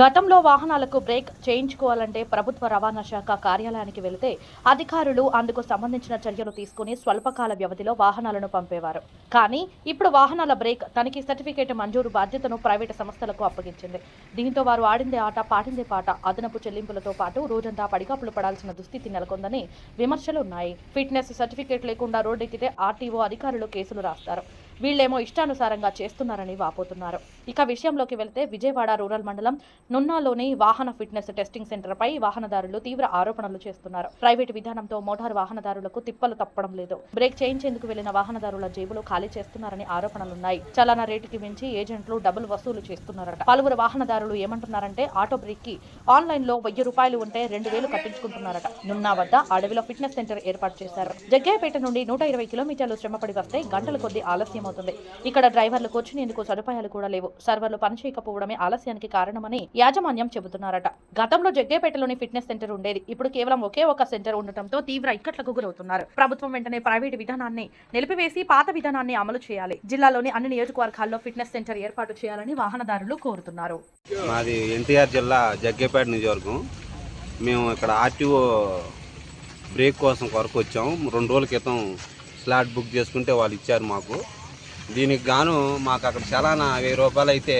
గతంలో వాహనాలకు బ్రేక్ చేయించుకోవాలంటే ప్రభుత్వ రవాణా శాఖ కార్యాలయానికి వెళితే అధికారులు అందుకు సంబంధించిన చర్యలు తీసుకుని స్వల్పకాల వ్యవధిలో వాహనాలను పంపేవారు. కానీ ఇప్పుడు వాహనాల బ్రేక్ తనిఖీ సర్టిఫికేట్ మంజూరు బాధ్యతను ప్రైవేటు సంస్థలకు అప్పగించింది. దీంతో వారు ఆడిందే ఆట పాటిందే పాట అదనపు చెల్లింపులతో పాటు రోజంతా పడిగాపులు పడాల్సిన దుస్థితి నెలకొందని విమర్శలున్నాయి. ఫిట్నెస్ సర్టిఫికేట్ లేకుండా రోడ్డెక్కితే ఆర్టీఓ అధికారులు కేసులు రాస్తారు. వీళ్ళేమో ఇష్టానుసారంగా చేస్తున్నారని వాపోతున్నారు. ఇక విషయంలోకి వెళ్తే విజయవాడ రూరల్ మండలం నున్నాలోని వాహన ఫిట్నెస్ టెస్టింగ్ సెంటర్ పై వాహనదారులు తీవ్ర ఆరోపణలు చేస్తున్నారు. ప్రైవేటు విధానంతో మోటారు వాహనదారులకు తిప్పలు తప్పడం లేదు. బ్రేక్ చేయించేందుకు వెళ్ళిన వాహనదారుల జేబులు ఖాళీ చేస్తున్నారని ఆరోపణలున్నాయి. చలానా రేటుకి మించి ఏజెంట్లు డబుల్ వసూలు చేస్తున్నారట. పలువురు వాహనదారులు ఏమంటున్నారంటే ఆటో బ్రేక్కి ఆన్లైన్లో వెయ్యి రూపాయలు ఉంటే రెండు వేలు కట్టించుకుంటున్నారట. నున్నా వద్ద అడవిలో ఫిట్నెస్ సెంటర్ ఏర్పాటు చేశారు. జగ్గయ్యపేట నుండి నూట ఇరవై కిలోమీటర్లు శ్రమపడి వస్తే గంటల కొద్ది ఆలస్యం అవుతుంది. ఇక్కడ డ్రైవర్లు కూర్చునేందుకు సదుపాయాలు కూడా లేవు. సర్వర్లు పనిచేయకపోవడమే ఆలస్యానికి కారణమని యాజమాన్యం చెబుతున్నారట. గతంలో జగ్గేపేటలోని ఫిట్నెస్ సెంటర్ ఉండేది. ఇప్పుడు కేవలం ఒకే ఒక సెంటర్ ఉండటంతో తీవ్ర ఇక్కట్లకు గురవుతున్నారు. ప్రభుత్వం వెంటనే ప్రైవేటు విధానాన్ని నిలిపివేసి పాత విధానాన్ని అమలు చేయాలి. జిల్లాలోని అన్ని నియోజకవర్గాల్లో ఫిట్నెస్ సెంటర్ ఏర్పాటు చేయాలని వాహనదారులు కోరుతున్నారు. మాది ఎన్టీఆర్ జిల్లా జగ్గేపేట నియోజకవర్గం. మేము ఇక్కడ ఆర్టీఓ బ్రేక్ కోసం కొరకు వచ్చాం రెండు రోజుల క్రితం స్లాట్ బుక్ చేసుకుంటే వాళ్ళు ఇచ్చారు మాకు. దీనికి గాను మాకు అక్కడ చలానా వెయ్యి రూపాయలు అయితే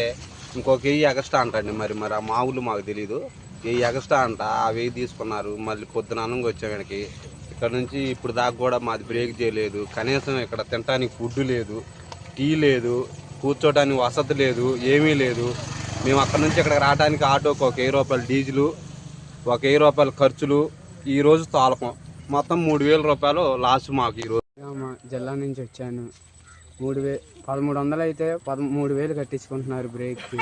ఇంకొక వెయ్యి ఎగస్ట్రా అంటండి మరి మరి ఆ మామూలు మాకు తెలియదు వెయ్యి ఎగస్ట్రా అంట ఆ వెయ్యి తీసుకున్నారు. మళ్ళీ పొద్దున అనంగా వచ్చాం వెనక్కి. ఇక్కడ నుంచి ఇప్పుడు దాకా కూడా మాది బ్రేక్ చేయలేదు. కనీసం ఇక్కడ తినడానికి ఫుడ్ లేదు టీ లేదు కూర్చోడానికి వసతి లేదు ఏమీ లేదు. మేము అక్కడ నుంచి ఇక్కడికి రావడానికి ఆటోకి ఒక వెయ్యి రూపాయలు డీజిలు ఒక వెయ్యి రూపాయల ఖర్చులు ఈరోజు తాలకం. మొత్తం మూడు వేల రూపాయలు లాస్ట్ మాకు ఈ రోజు. జిల్లా నుంచి వచ్చాను. మూడు వే పదమూడు వందలు అయితే పదమూడు వేలు కట్టించుకుంటున్నారు బ్రేక్కి.